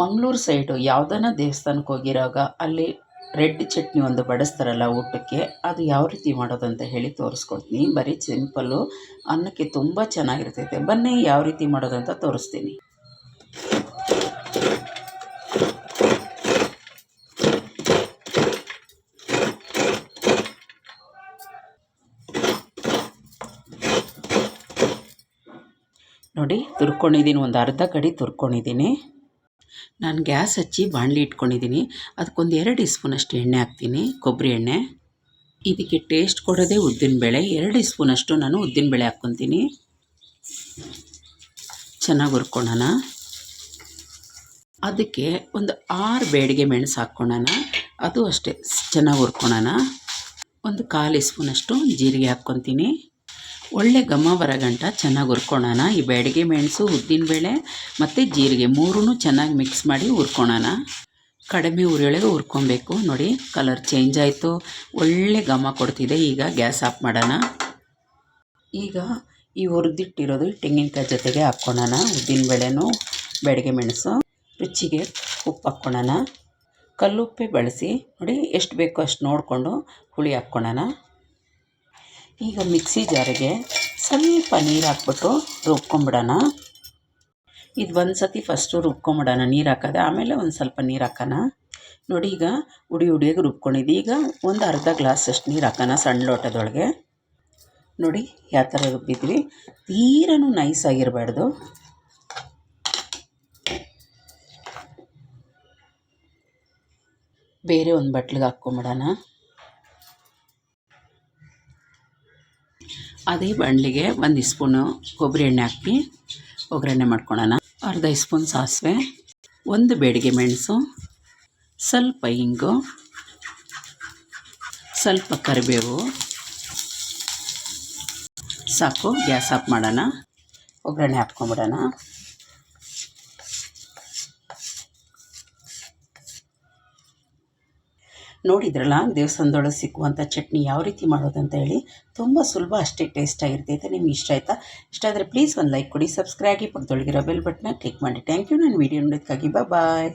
Mangaluru side ಯಾವುದನ್ನ ದೇವಸ್ಥಾನಕ್ಕೆ ಹೋಗಿರೋವಾಗ ಅಲ್ಲಿ ರೆಡ್ ಚಟ್ನಿ ಒಂದು ಬಡಿಸ್ತಾರಲ್ಲ ಊಟಕ್ಕೆ, ಅದು ಯಾವ ರೀತಿ ಮಾಡೋದು ಅಂತ ಹೇಳಿ ತೋರಿಸ್ಕೊಡ್ತೀನಿ. ಬರೀ ಸಿಂಪಲ್ಲು. ಅನ್ನಕ್ಕೆ ತುಂಬ ಚೆನ್ನಾಗಿರ್ತೈತೆ. ಬನ್ನಿ ಯಾವ ರೀತಿ ಮಾಡೋದು ಅಂತ ತೋರಿಸ್ತೀನಿ. ನೋಡಿ, ತುರ್ಕೊಂಡಿದ್ದೀನಿ. ಒಂದು ಅರ್ಧ ಕಡಿ ತುರ್ಕೊಂಡಿದ್ದೀನಿ. ನಾನು ಗ್ಯಾಸ್ ಹಚ್ಚಿ ಬಾಣಲಿ ಇಟ್ಕೊಂಡಿದ್ದೀನಿ ಅದಕ್ಕೊಂದು ಎರಡು ಸ್ಪೂನಷ್ಟು ಎಣ್ಣೆ ಹಾಕ್ತೀನಿ. ಕೊಬ್ಬರಿ ಎಣ್ಣೆ. ಇದಕ್ಕೆ ಟೇಸ್ಟ್ ಕೊಡೋದೇ ಉದ್ದಿನಬೇಳೆ ಎರಡು ಸ್ಪೂನಷ್ಟು ನಾನು ಉದ್ದಿನಬೇಳೆ ಹಾಕ್ಕೊತೀನಿ. ಚೆನ್ನಾಗಿ ಹುರ್ಕೊಳ್ಳೋಣ. ಅದಕ್ಕೆ ಒಂದು ಆರು ಬೇಡಿಗೆ ಮೆಣಸು ಹಾಕ್ಕೊಳ್ಳೋಣ. ಅದು ಅಷ್ಟೇ. ಚೆನ್ನಾಗಿ ಹುರ್ಕೊಳ್ಳೋಣ. ಒಂದು ಕಾಲು ಸ್ಪೂನಷ್ಟು ಜೀರಿಗೆ ಹಾಕ್ಕೊತೀನಿ. ಒಳ್ಳೆ ಘಮ ಬರಗಂಟ ಚೆನ್ನಾಗಿ ಹುರ್ಕೊಳ್ಳೋಣ ಈ ಬೇಡಿಗೆ ಮೆಣಸು ಉದ್ದಿನಬೇಳೆ ಮತ್ತು ಜೀರಿಗೆ ಮೂರೂ ಚೆನ್ನಾಗಿ ಮಿಕ್ಸ್ ಮಾಡಿ ಹುರ್ಕೊಳೋಣ. ಕಡಿಮೆ ಉರಿಯೊಳಗೆ ಹುರ್ಕೊಬೇಕು. ನೋಡಿ ಕಲರ್ ಚೇಂಜ್ ಆಯಿತು. ಒಳ್ಳೆ ಘಮ ಕೊಡ್ತಿದೆ. ಈಗ ಗ್ಯಾಸ್ ಆಫ್ ಮಾಡೋಣ. ಈಗ ಈ ಹುರಿದಿಟ್ಟಿರೋದು ತೆಂಗಿನಕಾಯಿ ಜೊತೆಗೆ ಹಾಕ್ಕೊಳ್ಳೋಣ ಉದ್ದಿನಬೇಳೆನೂ ಬೆಡಿಗೆ ಮೆಣಸು, ರುಚಿಗೆ ಉಪ್ಪು ಹಾಕ್ಕೊಳ್ಳೋಣ ಕಲ್ಲುಪ್ಪೆ ಬಳಸಿ ನೋಡಿ, ಎಷ್ಟು ಬೇಕೋ ಅಷ್ಟು ನೋಡಿಕೊಂಡು ಹುಳಿ ಹಾಕ್ಕೊಳ್ಳೋಣ ಈಗ ಮಿಕ್ಸಿ ಜಾರಿಗೆ ಸ್ವಲ್ಪ ನೀರು ಹಾಕ್ಬಿಟ್ಟು ರುಬ್ಕೊಂಬಿಡೋಣ. ಇದು ಒಂದು ಸತಿ ಫಸ್ಟು ರುಬ್ಕೊಂಬಿಡೋಣ, ನೀರು ಹಾಕೋದೆ. ಆಮೇಲೆ ಒಂದು ಸ್ವಲ್ಪ ನೀರು ಹಾಕೋಣ. ನೋಡಿ, ಈಗ ಉಡಿ ಉಡಿಯಾಗಿ ರುಬ್ಕೊಂಡಿದ್ದು. ಈಗ ಒಂದು ಅರ್ಧ ಗ್ಲಾಸಷ್ಟು ನೀರು ಹಾಕೋಣ ಸಣ್ಣ ಲೋಟದೊಳಗೆ. ನೋಡಿ, ಯಾವ ಥರ ರುಬ್ಬಿದ್ವಿ. ತೀರನೂ ನೈಸ್ ಆಗಿರಬಾರ್ದು. ಬೇರೆ ಒಂದು ಬಟ್ಲಿಗೆ ಹಾಕ್ಕೊಂಬಿಡೋಣ. ಅದೇ ಬಾಣಲಿಗೆ ಒಂದು ಸ್ಪೂನು ಕೊಬ್ಬರಿ ಎಣ್ಣೆ ಹಾಕಿ ಒಗ್ಗರಣೆ ಮಾಡ್ಕೊಳ್ಳೋಣ ಅರ್ಧ ಸ್ಪೂನ್ ಸಾಸಿವೆ, ಒಂದು ಬೇಡಿಗೆ ಮೆಣಸು, ಸ್ವಲ್ಪ ಇಂಗು, ಸ್ವಲ್ಪ ಕರಿಬೇವು. ಸಾಕು, ಗ್ಯಾಸ್ ಆಫ್ ಮಾಡೋಣ. ಒಗ್ಗರಣೆ ಹಾಕ್ಕೊಂಬಿಡೋಣ. ನೋಡಿದ್ರಲ್ಲ, ದೇವಸ್ಥಾನದೊಳಗೆ ಸಿಕ್ಕುವಂಥ ಚಟ್ನಿ ಯಾವ ರೀತಿ ಮಾಡೋದು ಅಂತ ಹೇಳಿ ತುಂಬ ಸುಲಭ ಅಷ್ಟೇ ಟೇಸ್ಟ್ ಆಗಿರ್ತೈತೆ ನಿಮ್ಗೆ ಇಷ್ಟ ಆಯಿತಾ? ಇಷ್ಟ ಆದರೆ ಪ್ಲೀಸ್ ಒಂದು ಲೈಕ್ ಕೊಡಿ ಸಬ್ಸ್ಕ್ರೈಬ್ ಆಗಿ ಪಕ್ಕದೊಳಗಿರೋ ಬೆಲ್ ಬಟನ್ನ ಕ್ಲಿಕ್ ಮಾಡಿ. ಥ್ಯಾಂಕ್ ಯು ನಾನು ವೀಡಿಯೋ ನೋಡೋದಕ್ಕಾಗಿ ಬಾಯ್